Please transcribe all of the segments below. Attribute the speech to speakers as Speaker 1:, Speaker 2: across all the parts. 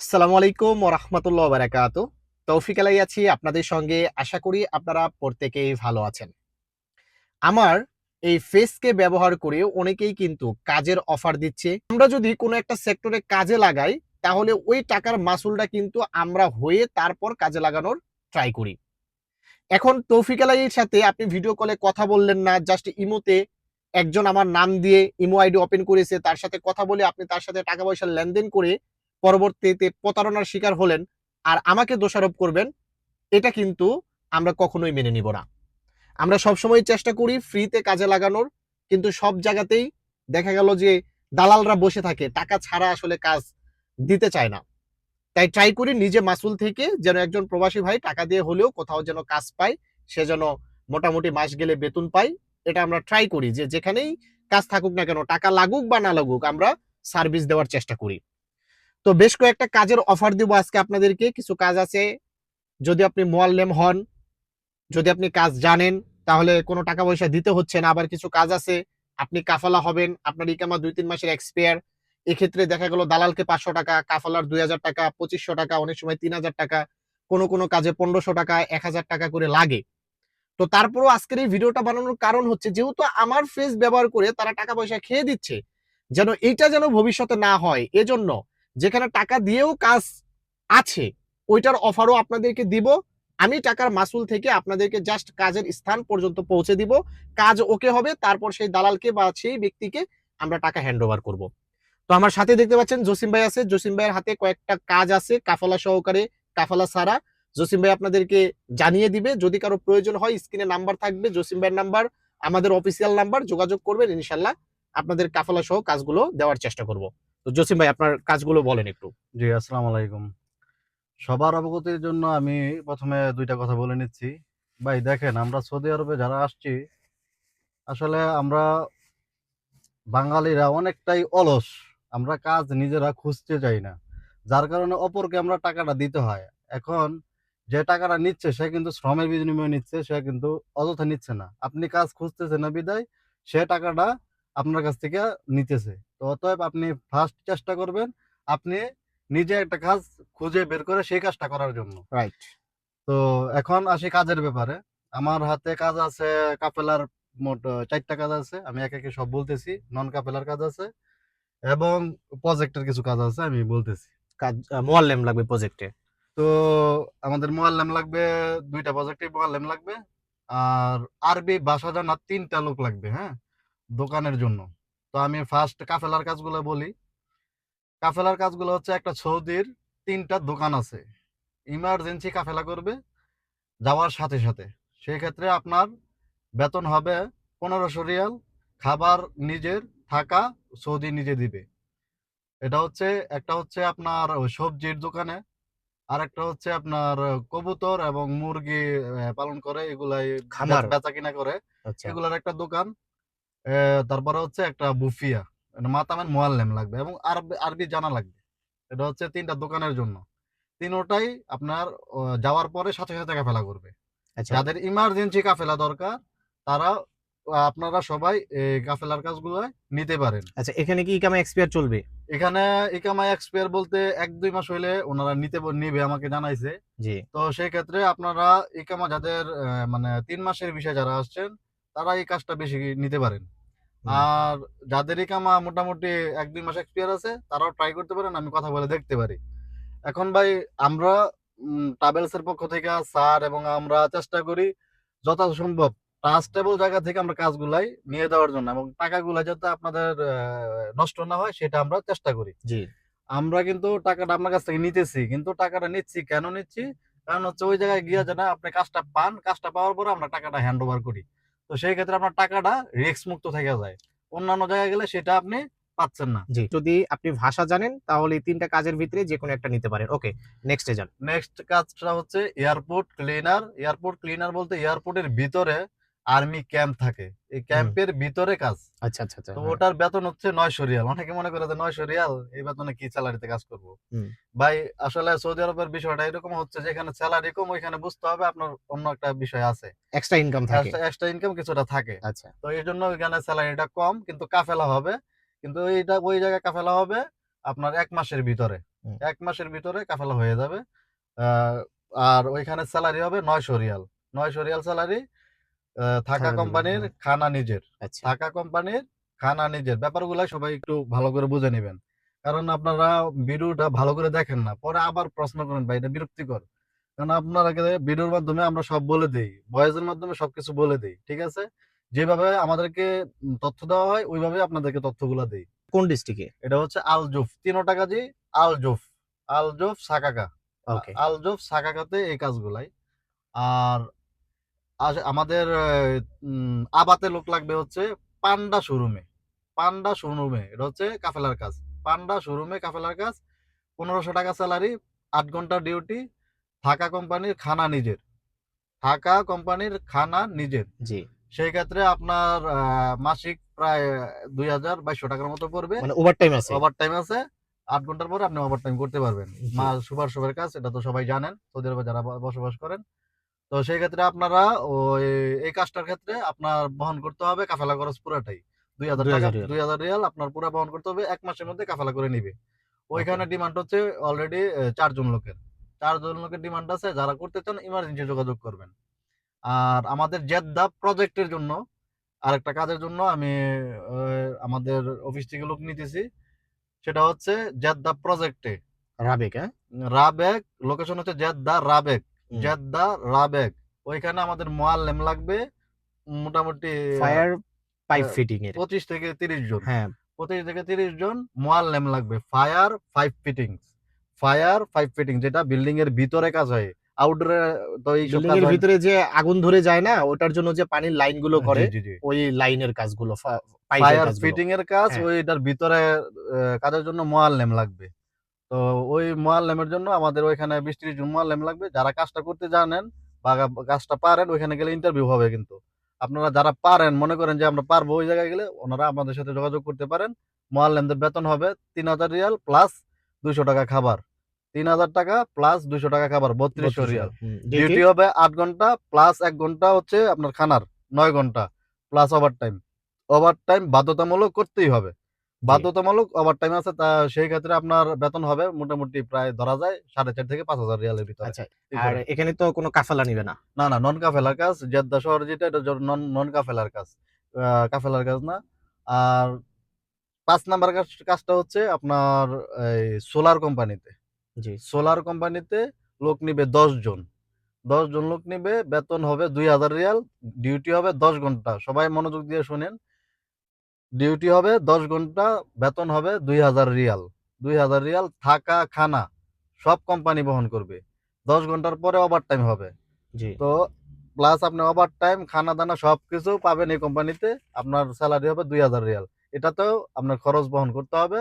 Speaker 1: আসসালামু আলাইকুম ওরহমতুল্লাহ বারাকাত তৌফিক আলাই আছি, আপনাদের সঙ্গে আশা করি আপনারা প্রত্যেকেই ভালো আছেন। আমার এই ফেসকে ব্যবহার করে অনেকেই কিন্তু কাজের অফার দিচ্ছে। আমরা যদি কোনো একটা সেক্টরে কাজে লাগাই, তাহলে ওই টাকার মাসুলটা কিন্তু আমরা হয়ে তারপর কাজে লাগানোর ট্রাই করি। এখন তৌফিক আলাইয়ের সাথে আপনি ভিডিও কলে কথা বললেন না জাস্ট ইমোতে একজন আমার নাম দিয়ে ইমো আইডি ওপেন করেছে, তার সাথে কথা বলে আপনি তার সাথে টাকা পয়সা লেনদেন করে পরবর্তীতে প্রতারণার শিকার হলেন আর আমাকে দোষারোপ করবেন, এটা কিন্তু আমরা কখনোই মেনে নিব না। আমরা সবসময় চেষ্টা করি ফ্রিতে কাজে লাগানোর, কিন্তু সব জায়গাতেই দেখা গেল যে দালালরা বসে থাকে, টাকা ছাড়া আসলে কাজ দিতে চায় না। তাই ট্রাই করি নিজে মাসুল থেকে যেন একজন প্রবাসী ভাই টাকা দিয়ে হলেও কোথাও যেন কাজ পায়, সে যেন মোটামুটি মাস গেলে বেতন পায়, এটা আমরা ট্রাই করি যে যেখানেই কাজ থাকুক না কেন, টাকা লাগুক বা না লাগুক আমরা সার্ভিস দেওয়ার চেষ্টা করি। তো বেশ কয়েকটা কাজের অফার দিব আজকে আপনাদেরকে। কিছু কাজ আছে। যদি আপনি মোয়াল্লেম হন, যদি আপনি কাজ জানেন, তাহলে কোনো টাকা পয়সা দিতে হচ্ছে না। আবার কিছু কাজ আছে, আপনি কাফালা হবেন, আপনার ইকামা দুই তিন মাসের এক্সপায়ার এক্ষেত্রে দেখা গেল দালালকে পাঁচশো টাকা, কাফালার দুই হাজার টাকা, পঁচিশশো টাকা, অনেক সময় তিন হাজার টাকা, কোনো কোনো কাজে পনেরোশো টাকা, এক হাজার টাকা করে লাগে। তো তারপরও আজকের এই ভিডিওটা বানানোর কারণ হচ্ছে, যেহেতু আমার ফেস ব্যবহার করে তারা টাকা পয়সা খেয়ে দিচ্ছে, যেন এইটা যেন ভবিষ্যতে না হয়। এজন্য যেখানে টাকা দিয়েও কাজ আছে, ওইটার অফারও আপনাদেরকে দিব। আমি টাকার মাসুল থেকে আপনাদেরকে জাস্ট কাজের স্থান পর্যন্ত পৌঁছে দিব। কাজ ওকে হবে, তারপর সেই দালালকে বা সেই ব্যক্তিকে আমরা টাকা হ্যান্ড ওভার করব। তো আমার সাথে দেখতে পাচ্ছেন জসিম ভাই আছে। জসিম ভাইয়ের হাতে কয়েকটা কাজ আছে, কাফালা সহকারে, কাফালা ছাড়া জসিম ভাই আপনাদেরকে জানিয়ে দিবে, যদি কারও প্রয়োজন হয়, স্ক্রিনে নাম্বার থাকবে, জসিম ভাইয়ের নাম্বার, আমাদের অফিসিয়াল নাম্বার, যোগাযোগ করবেন, ইনশাল্লাহ আপনাদের কাফালা সহ কাজগুলো দেওয়ার চেষ্টা করব। তো জসিম ভাই, আপনার কাজগুলো বলেন একটু।
Speaker 2: জি, আসসালামু আলাইকুম। সবার অবগতির জন্য আমি প্রথমে দুইটা কথা বলে নিচ্ছি। ভাই, দেখেন, আমরা সৌদি আরবে যারা আসছি, আসলে আমরা বাঙালিরা অনেকটাই অলস। আমরা কাজ নিজেরা খুঁজতে চাই না। যার কারণে অপরকে আমরা টাকাটা দিতে হয়। এখন যে টাকাটা নিচ্ছে, সে কিন্তু শ্রমের বিনিময়ে নিচ্ছে, সে কিন্তু অযথা নিচ্ছে না। আপনি কাজ খুঁজতেছে না বিদায়, সে টাকাটা আপনার কাছ থেকে নিতেছে। তো অতএব আপনি ফার্স্ট চেষ্টা করবেন আপনি নিজে একটা কাজ খুঁজে বের করে সেই কাজটা করার জন্য।
Speaker 1: রাইট
Speaker 2: তো এখন আসি কাজের ব্যাপারে। আমার হাতে কাজ আছে কাপেলার মোট চারটা কাজ আছে আমি একে একে সব বলতেছি নন কাপেলার কাজ আছে এবং প্রজেক্টের কিছু কাজ আছে আমি বলতেছি।
Speaker 1: কাজ মোয়াল্লেম লাগবে প্রজেক্টে
Speaker 2: তো আমাদের মোয়াল্লেম লাগবে দুইটা প্রজেক্টে মোয়াল্লেম লাগবে আর আরবি ভাষা জানার তিনটা লোক লাগবে হ্যাঁ? দোকানের জন্য। তো আমি ফার্স্ট কাফেলার কাজগুলো বলি। কাফেলার কাজগুলো হচ্ছে একটা সৌদির তিনটা দোকান আছে। ইমার্জেন্সি কাফেলা করবে যাওয়ার সাথে সাথে। সেই ক্ষেত্রে আপনার বেতন হবে পনেরোশো রিয়াল খাবার নিজের থাকা সৌদি নিজে দিবে। এটা হচ্ছে একটা হচ্ছে আপনার সবজির দোকানে আর একটা হচ্ছে আপনার কবুতর এবং মুরগি পালন করে এগুলাই। বেচা কিনা করে।
Speaker 1: আচ্ছা।
Speaker 2: এগুলার একটা দোকান। তারপরে হচ্ছে একটা বুফিয়া মানে মাতামের মোয়াল্লেম লাগবে এবং আরবি আরবি জানা লাগবে। এটা হচ্ছে তিনটা দোকানের জন্য। তিনোটাই আপনার যাওয়ার পরে সাথে সাথে কাফেলা করবে।
Speaker 1: আচ্ছা।
Speaker 2: যাদের ইমার্জেন্সি কাফেলা দরকার তারা আপনারা সবাই এই কাফেলার কাজগুলো নিতে পারেন।
Speaker 1: আচ্ছা এখানে কি ইকামা এক্সপায়ার চলবে?
Speaker 2: এখানে ইকামা এক্সপায়ার বলতে এক দুই মাস হইলে ওনারা নিতে নিবে আমাকে জানাইছে।
Speaker 1: জি।
Speaker 2: তো সেই ক্ষেত্রে আপনারা ইকামা যাদের মানে তিন মাসের বিষয়ে যারা আসছেন তারা এই কাজটা বেশি নিতে পারেন। আর যাদের কামা মোটামুটি এক দুই মাস এক্সপিয়ার আছে তারাও ট্রাই করতে পারেন আমি কথা বলে দেখতে পারি। এখন ভাই আমরা ট্রাভেলস এর পক্ষ থেকে স্যার এবং আমরা চেষ্টা করি যথাসম্ভব ট্রাস্টেবল জায়গা থেকে আমরা কাজগুলাই নিয়ে দেওয়ার জন্য এবং টাকাগুলা যাতে আপনাদের নষ্ট না হয় সেটা আমরা চেষ্টা করি।
Speaker 1: জি।
Speaker 2: আমরা কিন্তু টাকাটা আপনার কাছ থেকে নিতেছি কিন্তু টাকাটা নিচ্ছি কেন নিচ্ছি? কারণ হচ্ছে ওই জায়গায় গিয়ে যেন আপনি কাজটা পান কাজটা পাওয়ার পরে আমরা টাকাটা হ্যান্ড ওভার করি। তো সেই ক্ষেত্রে আপনার টাকাটা রিস্ক মুক্ত থেকে যায়। অন্যান্য জায়গায় গেলে সেটা আপনি পাচ্ছেন না।
Speaker 1: জি। যদি আপনি ভাষা জানেন তাহলে এই তিনটা কাজের ভিতরে যে কোনো একটা নিতে পারেন। ওকে নেক্সটে যান।
Speaker 2: নেক্সট কাজটা হচ্ছে এয়ারপোর্ট ক্লিনার এয়ারপোর্ট ক্লিনার বলতে এয়ারপোর্টের ভিতরে আর্মি ক্যাম্প থাকে। এই ক্যাম্পের ভিতরে কাজ।
Speaker 1: আচ্ছা আচ্ছা আচ্ছা
Speaker 2: তো
Speaker 1: হ্যাঁ।
Speaker 2: ওটার বেতন হচ্ছে নয়শো রিয়াল। অনেকে মনে করে যে নয়শো রিয়াল এই বেতনে কি স্যালারিতে কাজ করব? ভাই আসলে সৌদি আরবের বিষয়টা এরকম হচ্ছে যেখানে স্যালারি কম ওইখানে বুঝতে হবে আপনার অন্য একটা বিষয় আছে।
Speaker 1: এক্সট্রা ইনকাম থাকে।
Speaker 2: এক্সট্রা ইনকাম কিছুটা থাকে।
Speaker 1: আচ্ছা।
Speaker 2: তো এই জন্য ওইখানে স্যালারিটা কম কিন্তু কাফেলা হবে। কিন্তু এইটা ওই জায়গায় কাফেলা হবে আপনার এক মাসের ভিতরে। এক মাসের ভিতরে কাফেলা হয়ে যাবে। আহ, আর ওইখানে স্যালারি হবে নয়শো রিয়াল। নয়শো রিয়াল স্যালারি থাকা
Speaker 1: থাকা
Speaker 2: কোম্পানির
Speaker 1: হ্যাঁ।
Speaker 2: খানা নিজের।
Speaker 1: আচ্ছা।
Speaker 2: থাকা কোম্পানির খানা নিজের। ব্যাপারগুলো সবাই একটু ভালো করে বুঝে নেবেন। কারণ আপনারা ভিডিওটা ভালো করে দেখেন না পরে আবার প্রশ্ন করেন ভাই এটা বিরক্তিকর। কারণ আপনারা ভিডিওর মাধ্যমে আমরা সব বলে দিই ভয়েসের মাধ্যমে সবকিছু বলে দিই ঠিক আছে? যেভাবে আমাদেরকে তথ্য দেওয়া হয় ওইভাবে আপনাদেরকে তথ্যগুলো দেই।
Speaker 1: কোন ডিস্ট্রিক্টে?
Speaker 2: এটা হচ্ছে আলজুফ। তিনোটা কাজই আলজুফ। আলজুফ সাকাকা।
Speaker 1: ওকে।
Speaker 2: আলজুফ সাকাকাতে এই কাজগুলাই। আর আমাদের উম, আবাতে লোক লাগবে হচ্ছে পান্ডা শোরুমে। পান্ডা শোরুমে এটা হচ্ছে কাফেলার কাজ। পান্ডা শোরুমে কাফেলার কাজ পনেরোশো টাকা স্যালারি আট ঘণ্টা ডিউটি থাকা কোম্পানির খানা নিজের। থাকা কোম্পানির খানা নিজের।
Speaker 1: জি।
Speaker 2: সেই ক্ষেত্রে আপনার মাসিক প্রায় দুই হাজার বাইশশো টাকার মতো পড়বে।
Speaker 1: মানে ওভার টাইম আছে।
Speaker 2: ওভার টাইম আছে। আট ঘণ্টার পরে আপনি ওভার টাইম করতে পারবেন। মা সুপার সুপার কাজ এটা তো সবাই জানেন। সৌদি আরবে যারা বসবাস করেন তো সেই ক্ষেত্রে আপনারা ওই এই কাজটার ক্ষেত্রে আপনার বহন করতে হবে কাফেলা খরচ পুরাটাই। দুই হাজার টাকা দুই হাজার রিয়াল আপনার পুরা বহন করতে হবে এক মাসের মধ্যে কাফেলা করে নিবে। ওইখানে ডিমান্ড হচ্ছে অলরেডি চারজন লোকের। চারজন লোকের ডিমান্ড আছে যারা করতে চান ইমার্জেন্সি যোগাযোগ করবেন। আর আমাদের জেদ্দা প্রজেক্টের জন্য আরেকটা কাজের জন্য আমি আমাদের অফিস থেকে লোক নিতেছি। সেটা হচ্ছে জেদ্দা প্রজেক্টে
Speaker 1: রাবেক হ্যাঁ?
Speaker 2: রাবেক লোকেশন হচ্ছে জেদ্দা রাবেক। জেদ্দা রাবেক ওইখানে আমাদের মোয়াল্লেম লাগবে মোটামুটি
Speaker 1: ফায়ার পাইপ ফিটিং এর।
Speaker 2: পঁচিশ থেকে তিরিশ জন।
Speaker 1: হ্যাঁ।
Speaker 2: পঁচিশ থেকে তিরিশ জন মোয়াল্লেম লাগবে। Fire pipe fitting fire pipe fitting যেটা বিল্ডিং এর ভিতরে কাজ হয়। আউটডোরে তো এই
Speaker 1: বিল্ডিং এর ভিতরে যে আগুন ধরে যায় না ওটার জন্য যে পানির লাইনগুলো করে ওই লাইনের কাজগুলো
Speaker 2: ফায়ার ফিটিং এর কাজ
Speaker 1: হ্যাঁ।
Speaker 2: ওইটার ভিতরে কাজের জন্য মোয়াল্লেম লাগবে। তো ওই মোয়াল্লেমের জন্য আমাদের ওইখানে বিশ ত্রিশ জন মোয়াল্লেম লাগবে। যারা কাজটা করতে জানেন বা কাজটা পারেন ওইখানে গেলে ইন্টারভিউ হবে কিন্তু। আপনারা যারা পারেন মনে করেন যে আমরা পারব ওই জায়গায় গেলে ওনারা আমাদের সাথে যোগাযোগ করতে পারেন। মোয়াল্লেমদের বেতন হবে তিন হাজার রিয়াল প্লাস দুইশো টাকা খাবার। তিন হাজার টাকা প্লাস দুইশো টাকা খাবার বত্রিশশো রিয়াল। ডিউটি হবে আট ঘণ্টা প্লাস এক ঘণ্টা হচ্ছে আপনার খানার নয় ঘণ্টা plus overtime overtime বাধ্যতামূলক করতেই হবে। বাধ্যতামূলক ওভার টাইম আছে তা সেই ক্ষেত্রে আপনার বেতন হবে মোটামুটি প্রায় ধরা যায় সাড়ে চার থেকে পাঁচ হাজার রিয়ালের ভিতরে।
Speaker 1: আচ্ছা আর এখানে তো কোনো কাফেলা নিবে না?
Speaker 2: না না নন কাফেলার কাজ জেদ্দা শহর যেটা এটা নন নন কাফেলার কাজ কাফেলার কাজ না। আর পাঁচ নাম্বার কাজটা হচ্ছে আপনার এই সোলার কোম্পানিতে।
Speaker 1: জি।
Speaker 2: সোলার কোম্পানিতে লোক নিবে দশ জন। দশ জন লোক নিবে বেতন হবে দুই হাজার রিয়াল ডিউটি হবে দশ ঘণ্টা। সবাই মনোযোগ দিয়ে শুনেন ডিউটি হবে দশ ঘণ্টা বেতন হবে দুই হাজার রিয়াল। দুই হাজার রিয়াল থাকা খানা সব কোম্পানি বহন করবে। দশ ঘণ্টার পরে ওভার টাইম হবে তো প্লাস আপনি ওভার টাইম খানা দানা সব কিছু পাবেন এই কোম্পানিতে আপনার স্যালারি হবে দুই হাজার রিয়াল। এটাতেও আপনার খরচ বহন করতে হবে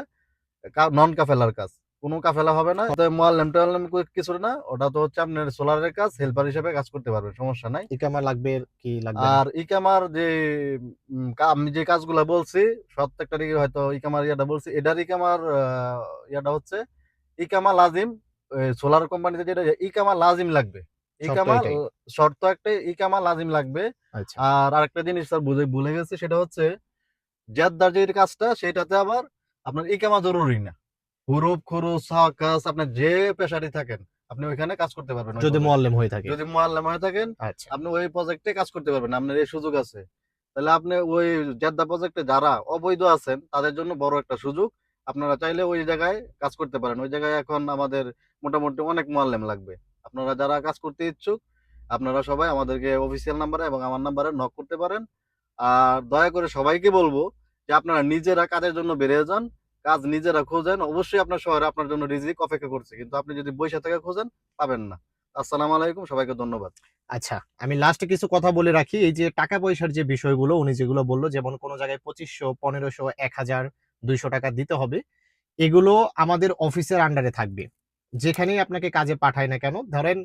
Speaker 2: নন কাফেলার কাজ। কোনো কাফেলা হবে না। মোয়াল্লেম টোয়াল্লেম কিছু না ওটা তো হচ্ছে আপনার সোলারের কাজ হেল্পার হিসেবে কাজ করতে পারবেন সমস্যা নাই।
Speaker 1: ইকামা লাগবে কি লাগবে
Speaker 2: আর ইকামার যে আমি যে কাজগুলা বলছি প্রত্যেকটা দিকে হয়তো ইকামার ইয়াটা বলছি এটার ইকামার ইয়াটা হচ্ছে ইকামা লাজিম সোলার কোম্পানিতে যেটা ইকামা লাজিম লাগবে। ইকামা শর্ত একটা ইকামা লাজিম লাগবে।
Speaker 1: আচ্ছা।
Speaker 2: আর আরেকটা জিনিস স্যার বুঝে ভুলে গেছি সেটা হচ্ছে জেদ্দার যে কাজটা সেটাতে আবার আপনার ইকামা জরুরি না। হুরুপ খুরুস সাকাস আপনার যে পেশারি থাকেন আপনি ওইখানে কাজ করতে পারবেন
Speaker 1: যদি মোয়াল্লেম হয়ে থাকে
Speaker 2: যদি মোয়াল্লাম হয়ে থাকেন
Speaker 1: আচ্ছা।
Speaker 2: আপনি ওই প্রজেক্টে কাজ করতে পারবেন আপনার এই সুযোগ আছে। তাহলে আপনি ওই জেদ্দা প্রজেক্টে যারা অবৈধ আছেন তাদের জন্য বড় একটা সুযোগ। আপনারা চাইলে ওই জায়গায় কাজ করতে পারেন। ওই জায়গায় এখন আমাদের মোটামুটি অনেক মোয়াল্লেম লাগবে। আপনারা যারা কাজ করতে ইচ্ছুক আপনারা সবাই আমাদেরকে অফিসিয়াল নাম্বারে এবং আমার নাম্বারে নক করতে পারেন। আর দয়া করে সবাইকে বলব যে আপনারা নিজেরা কাজের জন্য বেরিয়ে যান। কাজ নিজেরা খোঁজেন অবশ্যই আপনার শহরে আপনার জন্য রিজিক অপেক্ষা করছে। কিন্তু আপনি যদি বৈশা থেকে খোঁজেন পাবেন না। আসসালামু আলাইকুম সবাইকে ধন্যবাদ।
Speaker 1: আচ্ছা আমি লাস্টে কিছু কথা বলে রাখি। এই যে টাকা পয়সার যে বিষয়গুলো উনি যেগুলো বলল যেমন কোনো জায়গায় পঁচিশশো পনেরোশো এক হাজার দুইশো টাকা দিতে হবে এগুলো আমাদের অফিসের আন্ডারে থাকবে। যেখানেই আপনাকে কাজে পাঠায় না কেন ধরেন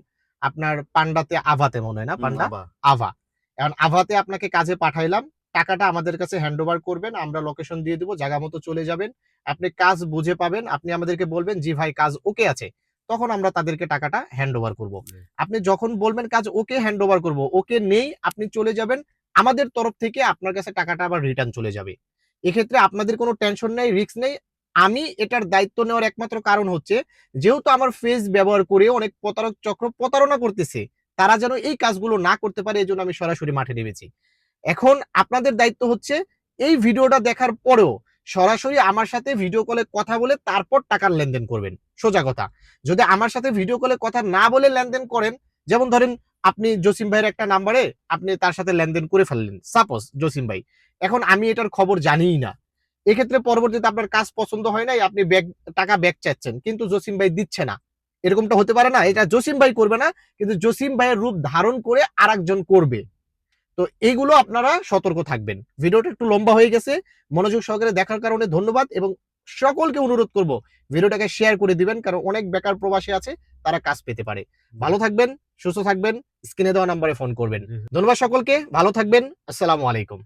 Speaker 1: আপনার পান্ডাতে আভাতে মনে হয় না পান্ডা? আভা। এখন আভাতে আপনাকে কাজে পাঠাইলাম টাকাটা আমাদের কাছে হ্যান্ড ওভার করবেন আমরা লোকেশন দিয়ে দেবো জায়গা মতো চলে যাবেন আপনি কাজ বুঝে পাবেন আপনি আমাদেরকে বলবেন জি ভাই কাজ ওকে আছে। তখন আমরা তাদেরকে টাকাটা হ্যান্ড ওভার করব। আপনি যখন বলবেন কাজ ওকে হ্যান্ড ওভার করব ওকে নেই আপনি চলে যাবেন আমাদের তরফ থেকে আপনার কাছে টাকাটা আবার রিটার্ন চলে যাবে। এক্ষেত্রে আপনাদের কোনো টেনশন নেই রিস্ক নেই। আমি এটার দায়িত্ব নেওয়ার একমাত্র কারণ হচ্ছে যেহেতু আমার ফেস ব্যবহার করে অনেক প্রতারক চক্র প্রতারণা করতেছে তারা যেন এই কাজগুলো না করতে পারে এই জন্য আমি সরাসরি মাঠে নেমেছি। এখন আপনাদের দায়িত্ব হচ্ছে এই ভিডিওটা দেখার পরেও সরাসরি আমার সাথে ভিডিও কলে কথা বলে তারপর টাকার লেনদেন করবেন। সোজা কথা। যদি আমার সাথে ভিডিও কলে কথা না বলে লেনদেন করেন, যেমন ধরেন আপনি জসিম ভাইয়ের একটা নাম্বারে আপনি তার সাথে লেনদেন করে ফেললেন। সাপোজ জসিম ভাই, এখন আমি এটার খবর জানিই না। এক্ষেত্রে পরবর্তীতে আপনার কাজ পছন্দ হয় নাই, আপনি ব্যাগ, টাকা ব্যাগ চাচ্ছেন, কিন্তু জসিম ভাই দিচ্ছে না। এরকমটা হতে পারে না, এটা জসিম ভাই করবে না, কিন্তু জসিম ভাইয়ের রূপ ধারণ করে আরেকজন করবে। তো এইগুলো আপনারা সতর্ক থাকবেন। ভিডিওটা একটু লম্বা হয়ে গেছে মনোযোগ সহকারে দেখার কারণে ধন্যবাদ এবং সকলকে অনুরোধ করব ভিডিওটাকে শেয়ার করে দিবেন কারণ অনেক বেকার প্রবাসী আছে তারা কাজ পেতে পারে। ভালো থাকবেন সুস্থ থাকবেন স্ক্রিনে দেওয়া নাম্বারে ফোন করবেন। ধন্যবাদ সকলকে ভালো থাকবেন আসসালামু আলাইকুম।